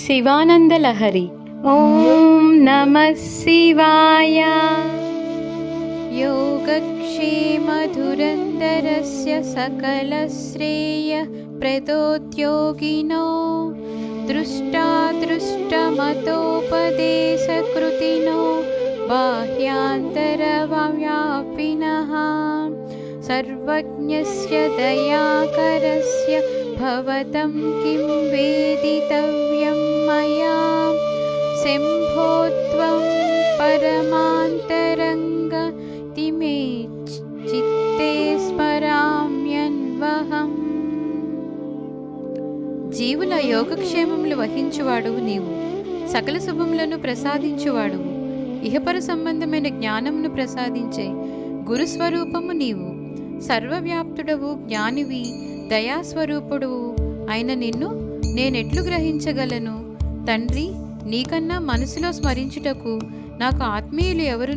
शिवानन्दलहरि। ॐ नमः शिवाय। योगक्षेमधुरन्दरस्य सकलश्रेयप्रदोद्योगिनो दृष्टादृष्टमतोपदेशकृतिनो बाह्यान्तरव्यापिनः सर्वज्ञस्य दयाकरस्य भवतं किं वे शम्भो त्वं परमान्तरङ्ग तिमे చిత్తే స్మరామ్యన్వహం జీవుల యోగక్షేమములు వహించువాడువు నీవు సకల శుభములను ప్రసాదించువాడువు ఇహపర సంబంధమైన జ్ఞానమును ప్రసాదించే గురుస్వరూపము నీవు సర్వవ్యాప్తుడవు జ్ఞానివి దయాస్వరూపుడువు అయిన నిన్ను నేనెట్లు గ్రహించగలను తండ్రి నీకన్నా మనసులో స్మరించుటకు నాకు ఆత్మీయులు ఎవరు